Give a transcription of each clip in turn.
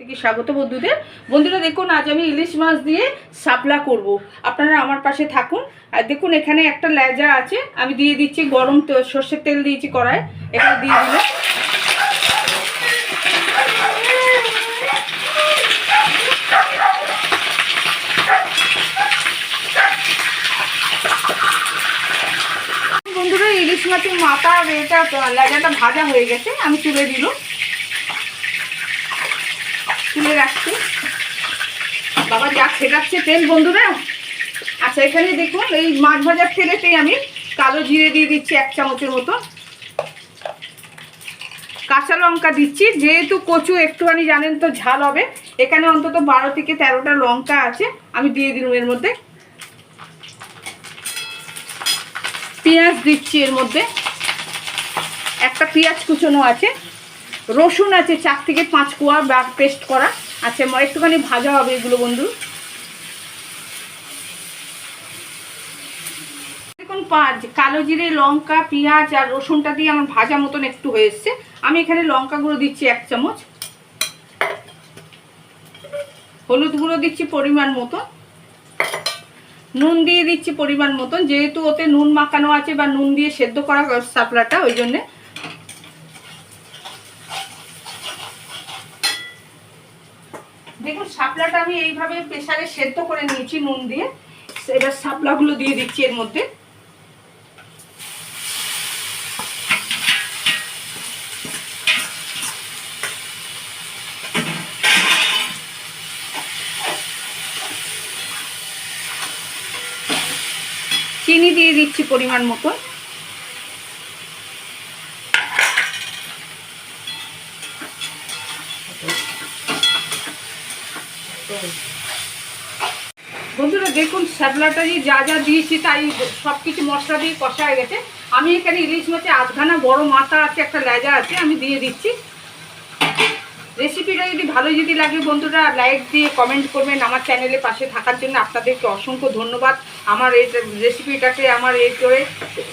থেকে স্বাগত বন্ধুদের। বন্ধুরা, দেখুন, আজ আমি ইলিশ মাছ দিয়ে শাপলা করব। আপনারা আমার পাশে থাকুন। আর দেখুন, এখানে একটা লেজা আছে। আমি দিয়ে দিচ্ছি গরম সর্ষের তেল দিয়েছি কড়ায় এখানে দিয়ে দিলে বন্ধুরা, ইলিশ মাছের মাথা এটা লেজাটা ভাজা হয়ে গেছে। আমি তুলে দিল তুলে রাখছি। বাবা যা ফেটাচ্ছে তেল, বন্ধুরা। আচ্ছা এখানে দেখুন, এই মাছ ভাজার তেলেতেই আমি কালো জিরে দিয়ে দিচ্ছি এক চামচের মতো। কাঁচা লঙ্কা দিচ্ছি, যেহেতু কচু একটুখানি জানেন তো ঝাল হবে। এখানে অন্তত বারো থেকে তেরোটা লঙ্কা আছে, আমি দিয়ে দিলাম এর মধ্যে। পেঁয়াজ দিচ্ছি এর মধ্যে। একটা পেঁয়াজ কুচোনো আছে। রসুন আছে চার থেকে পাঁচ কোয়া বা পেস্ট করা। আচ্ছা একটুখানি ভাজা হবে এগুলো বন্ধু। দেখুন, পাঁচ, কালো জিরে, লঙ্কা, পেঁয়াজ আর রসুনটা দিয়ে আমার ভাজা মতন একটু হয়ে এসছে। আমি এখানে লঙ্কা গুঁড়ো দিচ্ছি এক চামচ। হলুদ গুঁড়ো দিচ্ছি পরিমাণ মতো নুন দিয়ে দিচ্ছি পরিমাণ মতন। যেহেতু ওতে নুন মাখানো আছে বা নুন দিয়ে সেদ্ধ করা সাপলাটা, ওই জন্যে দেখুন, শাপলাটা আমি এইভাবে প্রেসারে সেদ্ধ করে নিয়েছি নুন দিয়ে। এবার শাপলাগুলো দিয়ে দিচ্ছি এর মধ্যে। চিনি দিয়ে দিচ্ছি পরিমাণ মতো বন্ধুরা, দেখুন, শ্যাবলাটা দিয়ে যা যা দিয়েছি, তাই সব কিছু মশলা দিয়ে কষা হয়ে গেছে। আমি এখানে ইলিশ মাছে আধখানা বড় মাথা আছে, একটা লেজা আছে, আমি দিয়ে দিচ্ছি। রেসিপিটা যদি ভালো যদি লাগে বন্ধুরা, লাইক দিয়ে কমেন্ট করবেন। আমার চ্যানেলে পাশে থাকার জন্য আপনাদেরকে অসংখ্য ধন্যবাদ। আমার এই রেসিপিটাকে আমার এই করে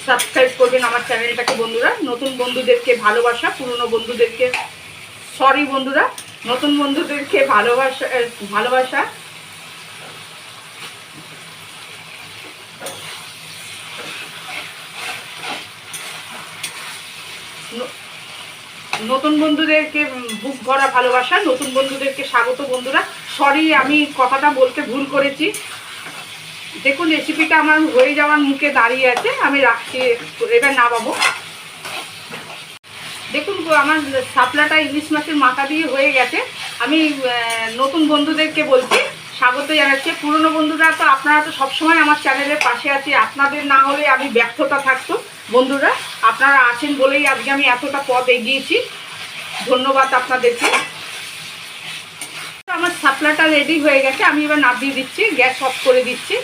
সাবস্ক্রাইব করবেন আমার চ্যানেলটাকে বন্ধুরা। নতুন বন্ধুদেরকে ভালোবাসা, পুরনো বন্ধুদেরকে। সরি বন্ধুরা। নতুন বন্ধুদেরকে ভালোবাসা ভালোবাসা। নতুন বন্ধুদেরকে বুক ভরা ভালোবাসা, নতুন বন্ধুদেরকে স্বাগত বন্ধুরা। সরি আমি কথাটা বলতে ভুল করেছি। দেখুন রেসিপিটা আমার হয়ে যাওয়ার মুখে দাঁড়িয়ে আছে, আমি রাখছি, এবার না নামাবো। দেখুন আমার সাপলাটা ইলিশ মাছের মাথা দিয়ে হয়ে গেছে। আমি নতুন বন্ধুদেরকে বলছি, স্বাগত জানাচ্ছি। পুরনো বন্ধুরা তো আপনারা তো সবসময় আমার চ্যানেলের পাশে আছে। আপনাদের না হলে আমি ব্যর্থতা থাকতো বন্ধুরা, আপনারা আছেন বলেই আজকে আমি এতটা পথ এগিয়েছি। ধন্যবাদ আপনাদেরকে। আমার সাপলাটা রেডি হয়ে গেছে। আমি এবার নামিয়ে দিচ্ছি, গ্যাস অফ করে দিচ্ছি।